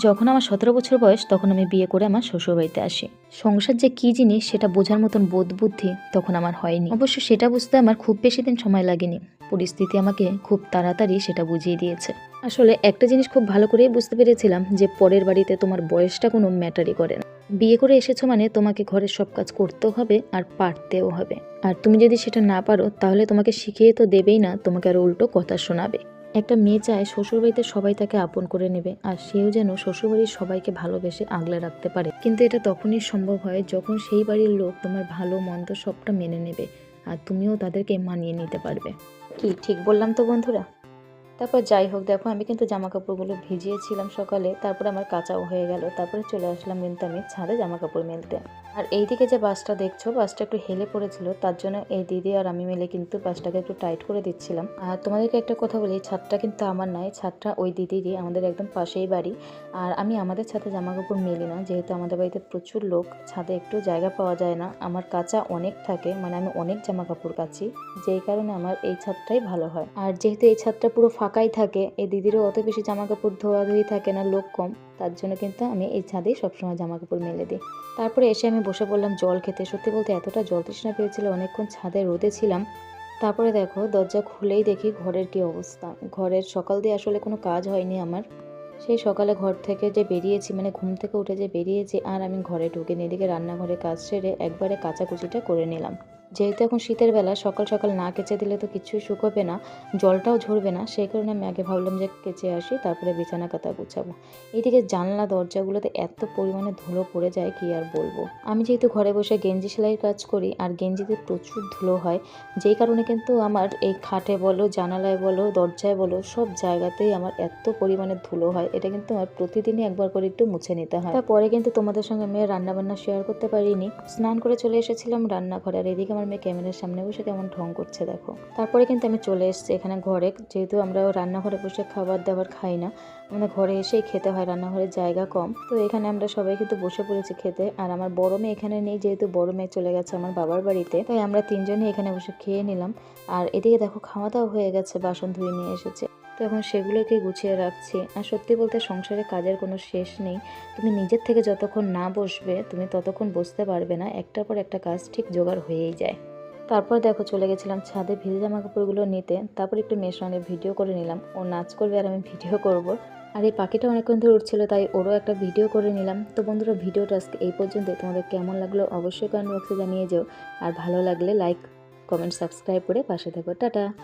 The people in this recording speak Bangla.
যখন আমার সতেরো বছর বয়স, তখন আমি বিয়ে করে আমার শ্বশুরবাড়িতে আসি। সংসার যে কী জিনিস, সেটা বোঝার মতন বোধ বুদ্ধি তখন আমার হয়নি। অবশ্য সেটা বুঝতে আমার খুব বেশি দিন সময় লাগেনি। পরিস্থিতি আমাকে খুব তাড়াতাড়ি সেটা বুঝিয়ে দিয়েছে। আসলে একটা জিনিস খুব ভালো করেই বুঝতে পেরেছিলাম যে, পরের বাড়িতে তোমার বয়সটা কোনো ম্যাটারই করে না। বিয়ে করে এসেছ মানে তোমাকে ঘরের সব কাজ করতেও হবে আর পারতেও হবে। আর তুমি যদি সেটা না পারো, তাহলে তোমাকে শিখিয়ে তো দেবেই না, তোমাকে আরও উল্টো কথা শোনাবে। একটা মেয়ে চায় শ্বশুরবাড়িতে সবাই তাকে আপন করে নেবে, আর সেও যেন শ্বশুরবাড়ির সবাইকে ভালোবেসে আগলে রাখতে পারে। কিন্তু এটা তখনই সম্ভব হয় যখন সেই বাড়ির লোক তোমার ভালো, মন্দ সবটা মেনে নেবে, আর তুমিও তাদেরকে মানিয়ে নিতে পারবে। কি, ঠিক বললাম তো বন্ধুরা? তারপর যাই হোক, দেখো আমি কিন্তু জামা কাপড়গুলো ভিজিয়েছিলাম সকালে, তারপরে আমার কাঁচাও হয়ে গেল, তারপরে চলে আসলাম কিন্তু আমি ছাদে জামা কাপড় মেলতে। আর এইদিকে যে বাসটা দেখছ, বাসটা একটু হেলে পড়েছিল, তার জন্য এই দিদি আর আমি মিলে কিন্তু বাসটাকে একটু টাইট করে দিচ্ছিলাম। আর তোমাদেরকে একটা কথা বলি, ছাদটা কিন্তু আমার নয় ছাদটা ওই দিদিরই, আমাদের একদম পাশেই বাড়ি। আর আমি আমাদের ছাদে জামা কাপড় মেলি না, যেহেতু আমাদের বাড়িতে প্রচুর লোক, ছাদে একটু জায়গা পাওয়া যায় না, আমার কাঁচা অনেক থাকে মানে আমি অনেক জামা কাপড় কাচি, যেই কারণে আমার এই ছাদটাই ভালো হয়। আর যেহেতু এই ছাদটা পুরো ফাঁকাই থাকে। এই দিদিরও অত বেশি জামা কাপড় ধোয়াধুয়ি থাকে না, লোক কম। তার জন্য কিন্তু আমি এই ছাদেই সবসময় জামা কাপড় মেলে দিই। তারপরে এসে আমি বসে পড়লাম জল খেতে। সত্যি বলতে এতটা জল তৃষ্ণা পেয়েছিল, অনেকক্ষণ ছাদে রোদে ছিলাম। তারপরে দেখো, দরজা খুলেই দেখি ঘরের কি অবস্থা। ঘরের সকাল দিয়ে আসলে কোনো কাজ হয়নি আমার। সেই সকালে ঘর থেকে যে বেরিয়েছি মানে ঘুম থেকে উঠে যে বেরিয়েছি, আর আমি ঘরে ঢুকিনি এদিকে রান্নাঘরে কাজ সেরে একবারে কাচাকুচিটা করে নিলাম। যেহেতু এখন শীতের বেলা, সকাল সকাল না কেচে দিলে তো কিছুই শুকোবে না, জলটাও ঝরবে না, সেই কারণে আমি আগে ভাবলাম যে কেচে আসি, তারপরে বিছানা কাতা গুছাবো। এইদিকে জানলা, দরজাগুলোতে এত পরিমাণে ধুলো পড়ে যায়, কি আর বলব? আমি যেহেতু ঘরে বসে গেঞ্জি সেলাইয়ের কাজ করি, আর গেঞ্জিতে প্রচুর ধুলো হয়, যেই কারণে কিন্তু আমার এই খাটে বলো, জানালায় বলো, দরজায় বলো, সব জায়গাতেই আমার এত পরিমাণে ধুলো হয়, এটা কিন্তু আমার প্রতিদিনই একবার করে একটু মুছে নিতে হয়। তারপরে কিন্তু তোমাদের সঙ্গে আমি রান্না বান্না শেয়ার করতে পারিনি। স্নান করে চলে এসেছিলাম রান্নাঘরে, আর এদিকে আমার মেয়ে ক্যামেরার সামনে বসে কেমন ঢং করছে দেখো। তারপরে কিন্তু আমি চলে এসেছি এখানে ঘরে। যেহেতু আমরা রান্নাঘরে বসে খাবার দাবার খাই না আমাদের ঘরে এসেই খেতে হয়, রান্নাঘরের জায়গা কম। তো এখানে আমরা সবাই কিন্তু বসে পড়েছি খেতে। আর আমার বড় মেয়ে এখানে নেই, যেহেতু বড় মেয়ে চলে গেছে আমার বাবার বাড়িতে। তাই আমরা তিনজনই এখানে বসে খেয়ে নিলাম। আর এদিকে দেখো খাওয়া দাওয়া হয়ে গেছে, বাসন ধুয়ে নিয়ে এসেছে। তো এখন সেগুলোকে গুছিয়ে রাখছি। আর সত্যি বলতে সংসারে কাজের কোনো শেষ নেই। তুমি নিজের থেকে যতক্ষণ না বসবে, তুমি ততক্ষণ বসতে পারবে না। একটার পর একটা কাজ ঠিক জোগাড় হয়েই যায়। তারপর দেখো চলে গেছিলাম ছাদে ভিজে জামা কাপড়গুলো নিতে। তারপর একটু মেয়ের সঙ্গে ভিডিও করে নিলাম। ও নাচ করবে আর আমি ভিডিও করব। আর এই পাখিটা অনেকক্ষণ ধরে উঠছিল, তাই ওরও একটা ভিডিও করে নিলাম। তো বন্ধুরা, ভিডিওটা আজকে এই পর্যন্ত তোমাদের কেমন লাগল অবশ্যই কমেন্ট বক্সে জানিয়ে যেও। আর ভালো লাগলে লাইক, কমেন্ট, সাবস্ক্রাইব করে পাশে থাকো। টাটা!